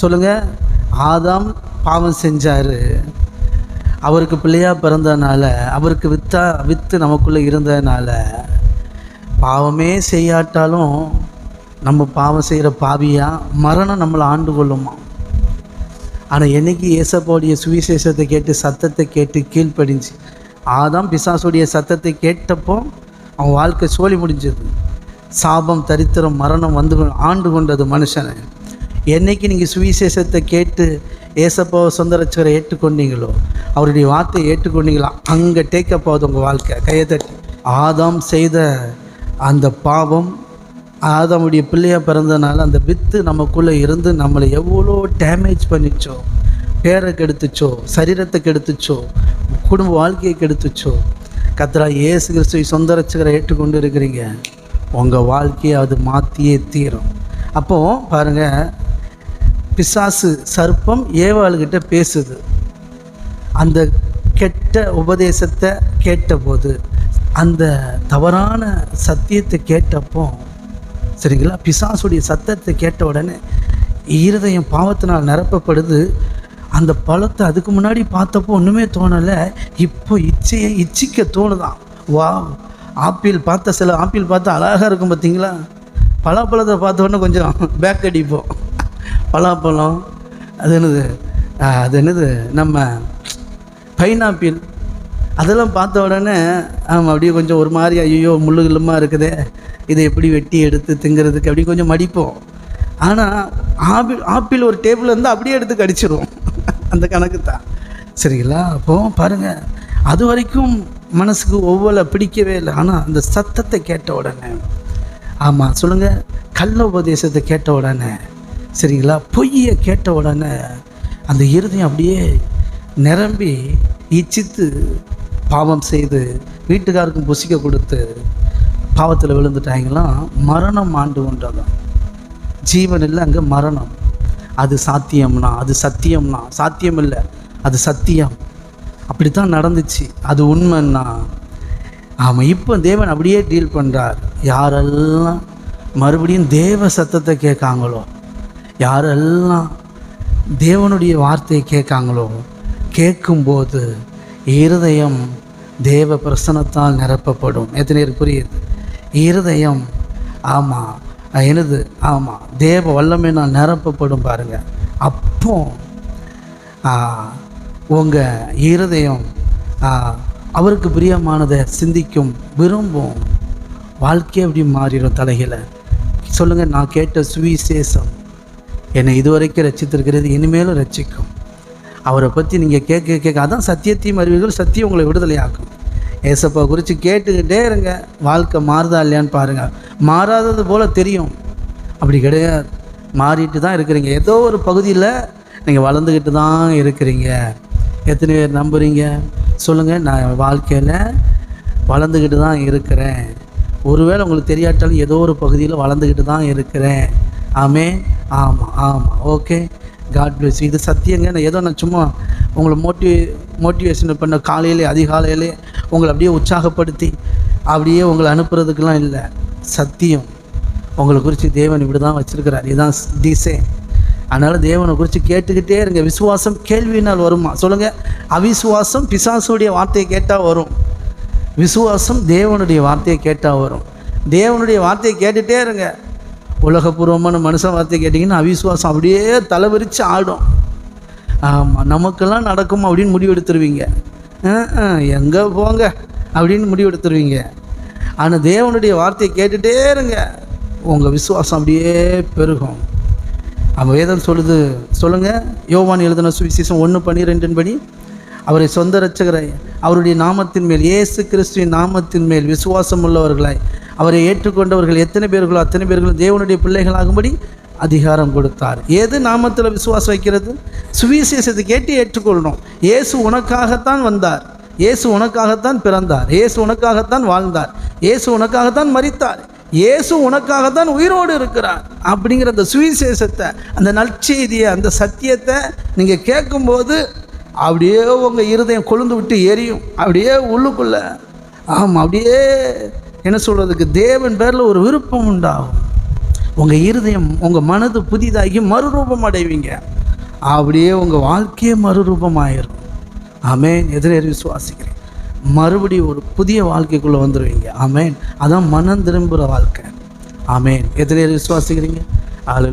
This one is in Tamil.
சொல்லுங்கள் ஆதாம் பாவம் செஞ்சார். அவருக்கு பிள்ளையா பிறந்ததுனால அவருக்கு வித்தா வித்து நமக்குள்ளே இருந்ததுனால பாவமே செய்யாட்டாலும் நம்ம பாவம் செய்கிற பாவியாக மரணம் நம்மளை ஆண்டு கொள்ளுமா? ஆனால் என்னைக்கு ஏசப்பாவுடைய சுவிசேஷத்தை கேட்டு சத்தத்தை கேட்டு கீழ்ப்படிஞ்சு ஆதாம் பிசாசுடைய சத்தத்தை கேட்டப்போ அவன் வாழ்க்கை சோழி முடிஞ்சது. சாபம் தரித்திரம் மரணம் வந்து ஆண்டு கொண்டது மனுஷனை. என்னைக்கு நீங்கள் சுவிசேஷத்தை கேட்டு ஏசப்பாவை சொந்த ரட்சகரை ஏற்றுக்கொண்டீங்களோ அவருடைய வார்த்தையை ஏற்றுக்கொண்டீங்களோ அங்கே டேக்கப் ஆகுது உங்கள் வாழ்க்கை. கையை தட்டி ஆதாம் செய்த அந்த பாவம் ஆதாமுடைய பிள்ளையாக பிறந்தனால அந்த வித்து நமக்குள்ளே இருந்து நம்மளை எவ்வளோ டேமேஜ் பண்ணிச்சோ பேரை கெடுத்துச்சோ சரீரத்தை கெடுத்துச்சோ குடும்ப வாழ்க்கையை கெடுத்துச்சோ கத்ரா ஏசு கிறிஸ்துவை சந்தரட்சகரை ஏற்றுக்கொண்டு இருக்கிறீங்க உங்கள் வாழ்க்கையை அது மாற்றியே தீரும். அப்போது பாருங்கள் பிசாசு சர்ப்பம் ஏவாளுகிட்ட பேசுது. அந்த கெட்ட உபதேசத்தை கேட்டபோது அந்த தவறான சத்தியத்தை கேட்டப்போ சரிங்களா? பிசாசுடைய சத்தத்தை கேட்ட உடனே இருதயம் பாவத்தினால் நிரப்பப்படுது. அந்த பழத்தை அதுக்கு முன்னாடி பார்த்தப்போ ஒன்றுமே தோணலை. இப்போ இச்சையை இச்சிக்க தோணுதான். வா ஆப்பிள் பார்த்த சில ஆப்பிள் பார்த்தா அழகாக இருக்கும் பார்த்தீங்களா பலாப்பழத்தை பார்த்த உடனே கொஞ்சம் பேக் அடிப்போம். பலாப்பழம் அது என்னது? அது என்னது? நம்ம பைனாப்பிள் அதெல்லாம் பார்த்த உடனே ஆமாம் அப்படியே கொஞ்சம் ஒரு மாதிரி ஐயோ முள்ளு கிள்ளுமா இருக்குதே. இதை எப்படி வெட்டி எடுத்து திங்கிறதுக்கு அப்படி கொஞ்சம் மடிப்போம். ஆனால் ஆப்பிள் ஆப்பிள் ஒரு டேபிள் இருந்தால் அப்படியே எடுத்து கடிச்சிரும். அந்த கணக்கு தான். சரிங்களா அப்போது பாருங்கள் அது வரைக்கும் மனசுக்கு ஒவ்வொரு பிடிக்கவே இல்லை. ஆனால் அந்த சத்தத்தை கேட்ட உடனே ஆமாம் சொல்லுங்கள் கள்ள உபதேசத்தை கேட்ட உடனே சரிங்களா? பொய்யை கேட்ட உடனே அந்த இருதயம் அப்படியே நிரம்பி இச்சித்து பாவம் செய்து வீட்டுக்காருக்கும் புசிக்க கொடுத்து பாவத்தில் விழுந்துட்டாங்களாம் மரணம் ஆண்டு கொண்டதான் ஜீவன் இல்லை அங்கே மரணம். அது சாத்தியம்னா அது சத்தியம்னா சாத்தியம் இல்லை அது சத்தியம். அப்படித்தான் நடந்துச்சு. அது உண்மைன்னா ஆமாம் இப்போ தேவன் அப்படியே டீல் பண்ணுறார் யாரெல்லாம் மறுபடியும் தேவ சத்தத்தை கேட்காங்களோ யாரெல்லாம் தேவனுடைய வார்த்தையை கேட்காங்களோ கேட்கும்போது இருதயம் தேவ பிரசனத்தால் நிரப்பப்படும். எத்தனை பேர் புரியுது? இருதயம் ஆமாம் எனது ஆமாம் தேவ வல்லமைனால் நிரப்பப்படும் பாருங்கள் அப்போ உங்கள் இருதயம் அவருக்கு பிரியமானதை சிந்திக்கும் விரும்பும் வாழ்க்கை அப்படி மாறிடும் தலைகளை சொல்லுங்கள் நான் கேட்ட சுவிசேஷம். என்னை இதுவரைக்கும் ரச்சித்திருக்கிறது இனிமேலும் ரட்சிக்கும் அவரை பற்றி நீங்கள் கேட்க கேட்க அதான் சத்தியத்தையும் அறிவீர்கள் சத்தியம் உங்களை விடுதலையாக்கும். ஏசப்பா குறித்து கேட்டுக்கிட்டே இருங்க. வாழ்க்கை மாறுதா இல்லையான்னு பாருங்கள் மாறாதது போல் தெரியும். அப்படி கிடையாது. மாறிட்டு தான் இருக்கிறீங்க. ஏதோ ஒரு பகுதியில் நீங்கள் வளர்ந்துக்கிட்டு தான் இருக்கிறீங்க. எத்தனை பேர் நம்புகிறீங்க சொல்லுங்கள் நான் வாழ்க்கையில் வளர்ந்துக்கிட்டு தான் இருக்கிறேன். ஒருவேளை உங்களுக்கு தெரியாட்டாலும் ஏதோ ஒரு பகுதியில் வளர்ந்துக்கிட்டு தான் இருக்கிறேன். ஆமே ஆமாம் ஆமாம் ஓகே காட் பிளஸ் இது சத்தியங்க. நான் ஏதோ நான் சும்மா உங்களை மோட்டிவே மோட்டிவேஷன் பண்ண காலையிலே அதிகாலையிலே உங்களை அப்படியே உற்சாகப்படுத்தி அப்படியே உங்களை அனுப்புறதுக்கெல்லாம் இல்லை. சத்தியம். உங்களை குறித்து தேவன் இப்படி தான் வச்சுருக்கிறார். இதுதான் டிசே அதனால் தேவனை குறித்து கேட்டுக்கிட்டே இருங்க. விசுவாசம் கேள்வினால் வருமா? சொல்லுங்கள் அவிசுவாசம் பிசாசுடைய வார்த்தையை கேட்டால் வரும். விசுவாசம் தேவனுடைய வார்த்தையை கேட்டால் வரும். தேவனுடைய வார்த்தையை கேட்டுகிட்டே இருங்க. உலகபூர்வமான மனுஷன் வார்த்தையை கேட்டிங்கன்னா அவிசுவாசம் அப்படியே தலைவரித்து ஆடும். ஆமாம் நமக்கெல்லாம் நடக்கும் அப்படின்னு முடிவெடுத்துருவீங்க. எங்கே போங்க அப்படின்னு முடிவெடுத்துருவீங்க. ஆனால் தேவனுடைய வார்த்தையை கேட்டுகிட்டே இருங்க. உங்கள் விசுவாசம் அப்படியே பெருகும். அவன் வேதம் சொல்லுது சொல்லுங்கள் யோவான் எழுதின சுவிசேஷம் ஒன்று பன்னிரெண்டின் படி அவரை சொந்த ரச்சகரை அவருடைய நாமத்தின் மேல் இயேசு கிறிஸ்துவின் நாமத்தின் மேல் விசுவாசம் உள்ளவர்களாய் அவரை ஏற்றுக்கொண்டவர்கள் எத்தனை பேர்களோ அத்தனை பேர்களும் தேவனுடைய பிள்ளைகளாகும்படி அதிகாரம் கொடுத்தார். ஏது நாமத்தில் விசுவாசம் வைக்கிறது? சுவிசேஷத்தை கேட்டு ஏற்றுக்கொள்ளணும் இயேசு உனக்காகத்தான் வந்தார். இயேசு உனக்காகத்தான் பிறந்தார். இயேசு உனக்காகத்தான் வாழ்ந்தார். இயேசு உனக்காகத்தான் மறித்தார் இயேசு உனக்காகத்தான் உயிரோடு இருக்கிறார். அப்படிங்கிற அந்த சுவிசேஷத்தை அந்த நற்செய்தியை அந்த சத்தியத்தை நீங்கள் கேட்கும்போது அப்படியே உங்கள் இருதயம் கொழுந்து விட்டு எரியும். அப்படியே உள்ளுக்குள்ள. ஆமாம் அப்படியே என்ன சொல்கிறதுக்கு தேவன் பேரில் ஒரு விருப்பம் உண்டாகும். உங்கள் இருதயம் உங்கள் மனது புதிதாகி மறுரூபம் அடைவீங்க. அப்படியே உங்கள் வாழ்க்கையே மறுரூபமாயிரும். ஆமேன். எதிரே விசுவாசிக்கிறேன். மறுபடியும் ஒரு புதிய வாழ்க்கைக்குள்ளே வந்துடுவீங்க ஆமேன். அதான் மனம் திரும்புகிற வாழ்க்கை. ஆமேன். எதிரே விசுவாசிக்கிறீங்க. ஆளு